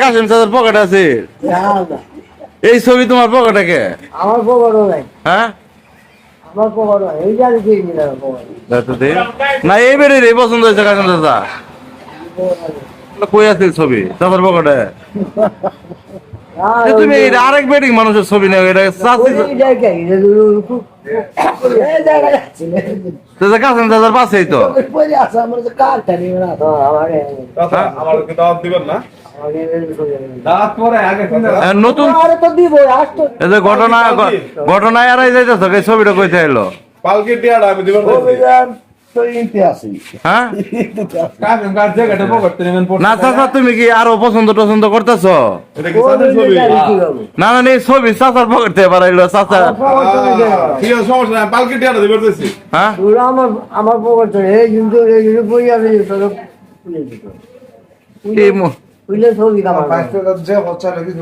কাশিম চাচার পকেট আছে। এই ছবি তোমার পকেটে কে? আমার পকেটও নাই। হ্যাঁ? আমার পকেটও এই জানি কি নিলাম পকেট দেখো দে। না এই বেড়ে রে পছন্দ হয়েছে কাশিম দাদা কই আছিল ছবি? চাচার পকেটে তুমি এটা আরেক বেডিং মানুষের ছবি এটা পাশেই তো। নতুন এই ঘটনা ঘটনায় এরাই যাইতেছ ছবিটা কইতে এলো পালকি টিয়াটা আমি দিবেন হ্যাঁ? না চাচা তুমি কি আরও পছন্দ টছন্দ করতেছ? এটা কি চাচার ছবি? না না এই ছবি চাচার পকেট বাড়াইলো চাচা হ্যাঁ? আমার পকেট এই কিন্তু এই কিন্তু বই আছে তোর খুলে দিত। এই মু- খুলে ছবি কামার যে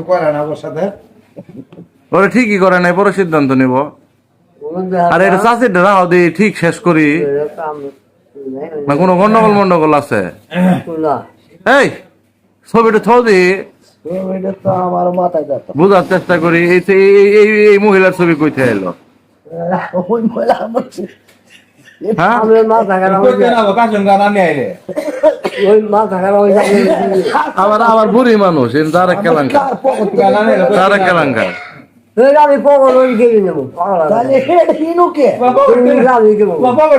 করে না ওর সাথে। ওরা ঠিকই করে নাই পরে সিদ্ধান্ত নিব। আর এটা চাষির রাও দিয়ে ঠিক শেষ করি। না কোনো গন্ডগোল মন্ডগোল আছে? এই ছবিটা থো দি। আমার মাথায় যাত বুঝার চেষ্টা করি এই এই- মহিলার ছবি এলো মা থাকার ওই আবার আবার বুড়ি মানুষ এটা আরেক কেলাঙ্কা কার পকেট গান আনি আইলে আরেক কেলাঙ্কা আমি পকেট ওই গেলি নেব তাহলে এটা হিনুকে আমি দেবো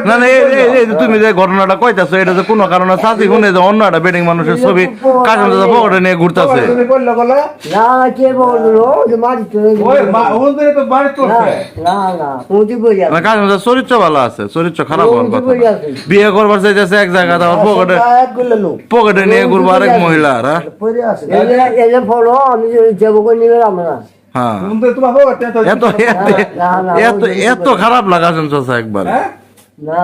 না না এই- এই- এই যে তুমি যে ঘটনাটা কইতাছো এটা যে কোনো কারণে চাষি শুনে যে অন্য একটা বেডিং মানুষের ছবি কাশিম চাচা পকেটে নিয়ে ঘুরতেছে তুমি বললে বলে না কে বলল যে মারি তো ওই মা ওদের তো বাড়ি করছে না না মুদি বই না কাশিম চাচার চরিত্র ভালো আছে চরিত্র খারাপ হওয়ার কথা বিয়ে করবার চাইতেছে এক জায়গা পকেটে একগুলো লোক পকেটে নিয়ে ঘুরবো আরেক মহিলা হ্যাঁ আমি যাব করে নিবে আমরা হ্যাঁ। এত এত এত খারাপ লাগা চাচা একবার। হ্যাঁ? না।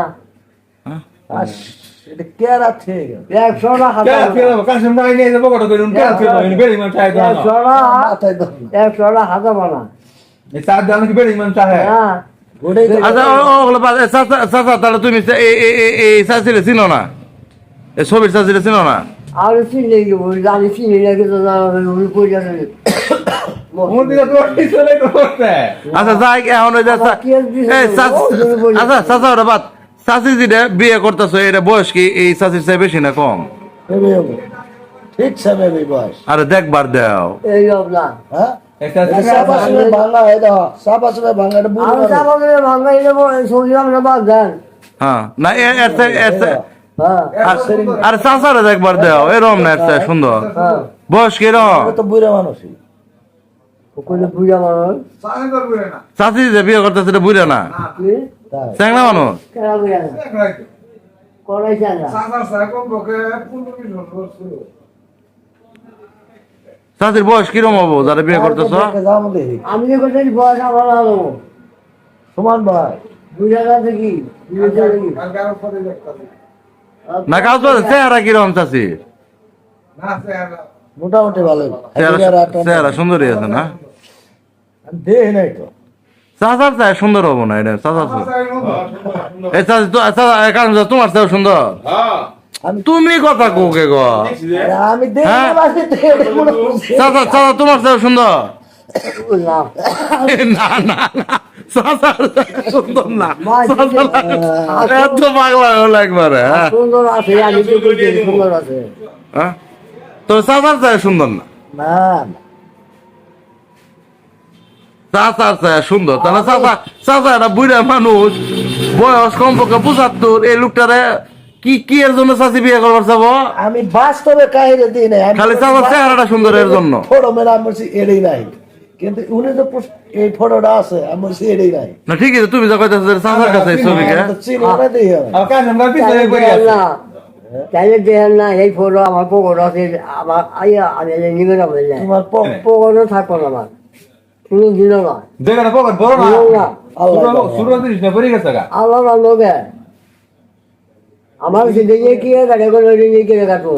ওটাই তো আচ্ছা চাচা চাচা তুমি চিনো না? ছবির চাচিলে চিনো না? আর চিনে আমি চিনি নাকি তো আচ্ছা যাই এখন ওই। আচ্ছা চাচা ওটা বাদ। চাচি যেটা বিয়ে করতেছো এটা বয়স কি? এই চাচির চেয়ে বেশি না কম। ঠিক বয়স। আরে দেখবার দেও। এই হ্যাঁ? একটা হয় মানুষ। হ্যাঁ না হ্যাঁ। আর- চাচারে দেখবার দেও এরম না চেয়ে সুন্দর। বয়স কিরম তো বুড়ো মানুষই। যে বিয়ে করতেছে এটা বুঝে না। চ্যাংলা মানুষ? চাচির বয়স কিরম হব যারা বিয়ে করতেছ। আমি যে করতেছি বয়স আমার ভালো সমান ভাই বুঝা গেছে কি? না। কাজ করে চেহারা কিরম চাচি? মোটামুটি ভালো। চেহারা সুন্দরী আছে না? দেহ নাই তো। চাচার চাই সুন্দর হব না এটা চাচার এই চাচা কারণ তোমার চেয়ে সুন্দর। তুমি কথা কোকে গো? আরে আমি দেহ হ্যাঁ? চাচা চাচা তোমার চেয়ে সুন্দর। না। না না না চাচার সুন্দর না। এত পাগলা হলো একবারে হ্যাঁ? সুন্দর আছে তো হ্যাঁ? চাচার চেয়ে সুন্দর না না। না। চাচার চেয়ে সুন্দর। তাহলে চাচা চাচা একটা বুড়া মানুষ বয়স কমপক্ষে পঁচাত্তর এই লোকটারে কি কি এর জন্য চাচি বিয়ে করবার চাবো আমি বাস্তবে কাহিরে দিই নাই আমি খালি চাচার চেহারাটা সুন্দর এর জন্য। ফটো মেলা আমি বলছি এড়েই নাই। কিন্তু উনি তো এই ফটোটা আছে আমি বলছি এড়েই নাই। না ঠিক আছে তুমি যা কইতেছো চাচার কাছে এই ছবিকে। দেখেন না। এই ফটো আমার পকর আছে আমার আইয়া আমি নিবে না বললে তোমার থাকব না আমার। কোনো দিন না। যেখানে পকেট বড় না। দিনও না। পড়ে গেছে আল্লাহ লোকে আমার জিন্দগি কি গাড়ি করে কাটবো